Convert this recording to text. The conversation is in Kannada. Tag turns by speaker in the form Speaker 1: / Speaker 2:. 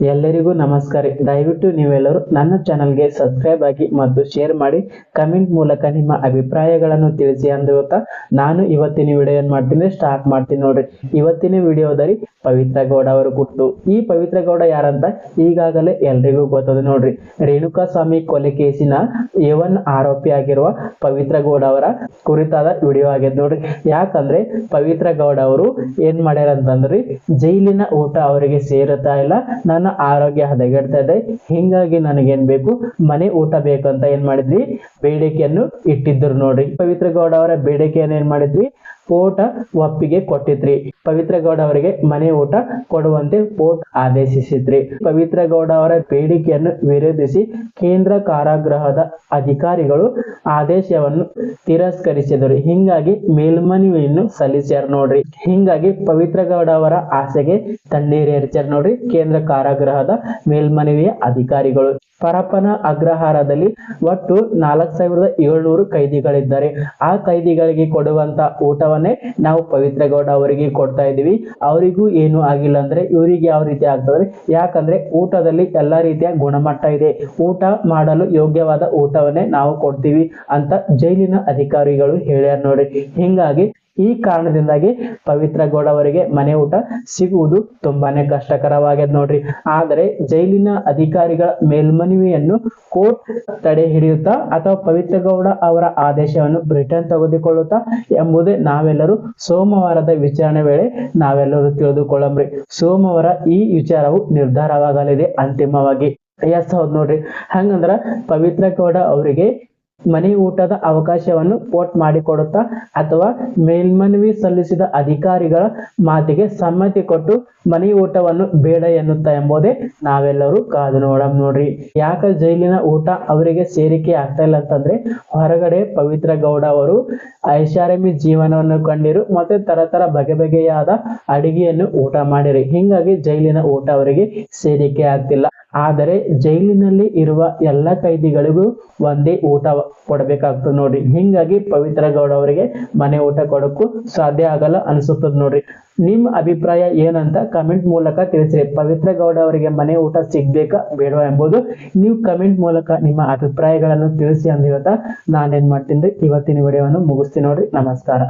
Speaker 1: ಎಲ್ಲರಿಗೂ ನಮಸ್ಕಾರ. ದಯವಿಟ್ಟು ನೀವೆಲ್ಲರೂ ನನ್ನ ಚಾನಲ್ಗೆ ಸಬ್ಸ್ಕ್ರೈಬ್ ಆಗಿ ಮತ್ತು ಶೇರ್ ಮಾಡಿ, ಕಮೆಂಟ್ ಮೂಲಕ ನಿಮ್ಮ ಅಭಿಪ್ರಾಯಗಳನ್ನು ತಿಳಿಸಿ ಅಂತ ನಾನು ಇವತ್ತಿನ ವಿಡಿಯೋ ಏನ್ ಮಾಡ್ತೀನಿ, ಸ್ಟಾರ್ಟ್ ಮಾಡ್ತೀನಿ ನೋಡ್ರಿ. ಇವತ್ತಿನ ವಿಡಿಯೋದಲ್ಲಿ ಪವಿತ್ರ ಗೌಡ ಅವರು ಕುಟ್ಟು ಈ ಪವಿತ್ರ ಗೌಡ ಯಾರಂತ ಈಗಾಗಲೇ ಎಲ್ರಿಗೂ ಗೊತ್ತದೆ ನೋಡ್ರಿ. ರೇಣುಕಾ ಸ್ವಾಮಿ ಕೊಲೆ ಕೇಸಿನ ಏವನ್ ಆರೋಪಿ ಆಗಿರುವ ಪವಿತ್ರ ಗೌಡ ಅವರ ಕುರಿತಾದ ವಿಡಿಯೋ ಆಗ್ಯದ ನೋಡ್ರಿ. ಯಾಕಂದ್ರೆ ಪವಿತ್ರ ಗೌಡ ಅವರು ಏನ್ ಮಾಡ್ಯಾರ ಅಂತಂದ್ರಿ ಜೈಲಿನ ಊಟ ಅವರಿಗೆ ಸೇರುತ್ತಾ ಇಲ್ಲ. ನನ್ನ ಆರೋಗ್ಯ ಹದಗೆಡ್ತಾ ಇದೆ ಹಿಂಗಾಗಿ ನನಗೇನ್ ಬೇಕು? ಮನೆ ಊಟ ಬೇಕಂತ ಏನ್ ಮಾಡಿದ್ವಿ? ಬೇಡಿಕೆಯನ್ನು ಇಟ್ಟಿದ್ರು ನೋಡ್ರಿ. ಪವಿತ್ರ ಗೌಡ ಅವರ ಬೇಡಿಕೆಯನ್ನು ಏನ್ ಮಾಡಿದ್ವಿ? ಕೋರ್ಟ್ ಒಪ್ಪಿಗೆ ಕೊಟ್ಟಿದ್ರಿ. ಪವಿತ್ರ ಗೌಡ ಅವರಿಗೆ ಮನೆ ಊಟ ಕೊಡುವಂತೆ ಕೋರ್ಟ್ ಆದೇಶಿಸಿದ್ರಿ. ಪವಿತ್ರ ಗೌಡ ಅವರ ಬೇಡಿಕೆಯನ್ನು ವಿರೋಧಿಸಿ ಕೇಂದ್ರ ಕಾರಾಗೃಹದ ಅಧಿಕಾರಿಗಳು ಆದೇಶವನ್ನು ತಿರಸ್ಕರಿಸಿದರು. ಹಿಂಗಾಗಿ ಮೇಲ್ಮನವಿಯನ್ನು ಸಲ್ಲಿಸ್ಯಾರ ನೋಡ್ರಿ. ಹಿಂಗಾಗಿ ಪವಿತ್ರ ಗೌಡ ಅವರ ಆಸೆಗೆ ತಣ್ಣೀರೇರ್ಚಾರ ನೋಡ್ರಿ. ಕೇಂದ್ರ ಕಾರಾಗೃಹದ ಮೇಲ್ಮನವಿಯ ಅಧಿಕಾರಿಗಳು. ಪರಪ್ಪನ ಅಗ್ರಹಾರದಲ್ಲಿ ಒಟ್ಟು ನಾಲ್ಕ್ ಸಾವಿರದ ಏಳ್ನೂರು ಕೈದಿಗಳಿದ್ದಾರೆ. ಆ ಕೈದಿಗಳಿಗೆ ಕೊಡುವಂತ ಊಟವನ್ನೇ ನಾವು ಪವಿತ್ರ ಗೌಡ ಅವರಿಗೆ ಕೊಡ್ತಾ ಇದ್ದೀವಿ. ಅವರಿಗೂ ಏನು ಆಗಿಲ್ಲ ಅಂದ್ರೆ ಇವರಿಗೆ ಯಾವ ರೀತಿ ಆಗ್ತದೆ ಯಾಕಂದ್ರೆ ಊಟದಲ್ಲಿ ಎಲ್ಲಾ ರೀತಿಯ ಗುಣಮಟ್ಟ ಇದೆ. ಊಟ ಮಾಡಲು ಯೋಗ್ಯವಾದ ಊಟವನ್ನೇ ನಾವು ಕೊಡ್ತೀವಿ ಅಂತ ಜೈಲಿನ ಅಧಿಕಾರಿಗಳು ಹೇಳ್ಯಾರ ನೋಡ್ರಿ. ಹಿಂಗಾಗಿ ಈ ಕಾರಣದಿಂದಾಗಿ ಪವಿತ್ರ ಗೌಡ ಅವರಿಗೆ ಮನೆ ಊಟ ಸಿಗುವುದು ತುಂಬಾನೇ ಕಷ್ಟಕರವಾಗ್ಯದ ನೋಡ್ರಿ. ಆದರೆ ಜೈಲಿನ ಅಧಿಕಾರಿಗಳ ಮೇಲ್ಮನವಿಯನ್ನು ಕೋರ್ಟ್ ತಡೆ ಹಿಡಿಯುತ್ತಾ ಅಥವಾ ಪವಿತ್ರ ಗೌಡ ಅವರ ಆದೇಶವನ್ನು ಬ್ರಿಟನ್ ತೆಗೆದುಕೊಳ್ಳುತ್ತಾ ಎಂಬುದೇ ನಾವೆಲ್ಲರೂ ಸೋಮವಾರದ ವಿಚಾರಣೆ ವೇಳೆ ನಾವೆಲ್ಲರೂ ತಿಳಿದುಕೊಳ್ಳಂಬ್ರಿ. ಸೋಮವಾರ ಈ ವಿಚಾರವು ನಿರ್ಧಾರವಾಗಲಿದೆ ಅಂತಿಮವಾಗಿ. ಎಸ್ ಹೌದ್ ನೋಡ್ರಿ. ಹಂಗಂದ್ರ ಪವಿತ್ರ ಗೌಡ ಅವರಿಗೆ ಮನೆ ಊಟದ ಅವಕಾಶವನ್ನು ಕೋರ್ಟ್ ಮಾಡಿಕೊಡುತ್ತಾ ಅಥವಾ ಮೇಲ್ಮನವಿ ಸಲ್ಲಿಸಿದ ಅಧಿಕಾರಿಗಳ ಮಾತಿಗೆ ಸಮ್ಮತಿ ಕೊಟ್ಟು ಮನೆ ಊಟವನ್ನು ಬೇಡ ಎನ್ನುತ್ತಾ ಎಂಬುದೇ ನಾವೆಲ್ಲರೂ ಕಾದು ನೋಡಂ ನೋಡ್ರಿ. ಯಾಕ ಜೈಲಿನ ಊಟ ಅವರಿಗೆ ಸೇರಿಕೆ ಆಗ್ತಾ ಇಲ್ಲ ಅಂತಂದ್ರೆ ಹೊರಗಡೆ ಪವಿತ್ರ ಗೌಡ ಅವರು ಐಷಾರಾಮಿ ಜೀವನವನ್ನು ಕಂಡಿರು ಮತ್ತೆ ತರ ತರ ಬಗೆ ಬಗೆಯಾದ ಅಡಿಗೆಯನ್ನು ಊಟ ಮಾಡಿರಿ. ಹಿಂಗಾಗಿ ಜೈಲಿನ ಊಟ ಅವರಿಗೆ ಸೇರಿಕೆ ಆಗ್ತಿಲ್ಲ. ಆದರೆ ಜೈಲಿನಲ್ಲಿ ಇರುವ ಎಲ್ಲ ಕೈದಿಗಳಿಗೂ ಒಂದೇ ಊಟ ಕೊಡಬೇಕಾಗ್ತದೆ ನೋಡ್ರಿ. ಹಿಂಗಾಗಿ ಪವಿತ್ರ ಗೌಡ ಅವರಿಗೆ ಮನೆ ಊಟ ಕೊಡಕ್ಕೂ ಸಾಧ್ಯ ಆಗಲ್ಲ ಅನಿಸುತ್ತದೆ ನೋಡ್ರಿ. ನಿಮ್ಮ ಅಭಿಪ್ರಾಯ ಏನಂತ ಕಮೆಂಟ್ ಮೂಲಕ ತಿಳಿಸ್ರಿ. ಪವಿತ್ರ ಗೌಡ ಅವರಿಗೆ ಮನೆ ಊಟ ಸಿಗ್ಬೇಕಾ ಬೇಡವಾ ಎಂಬುದು ನೀವು ಕಮೆಂಟ್ ಮೂಲಕ ನಿಮ್ಮ ಅಭಿಪ್ರಾಯಗಳನ್ನು ತಿಳಿಸಿ ಅಂತ ಹೇಳ್ತಾ ನಾನೇನ್ ಮಾಡ್ತೀನಿ ಇವತ್ತಿನ ವಿಡಿಯೋವನ್ನು ಮುಗಿಸ್ತೀನಿ ನೋಡ್ರಿ. ನಮಸ್ಕಾರ.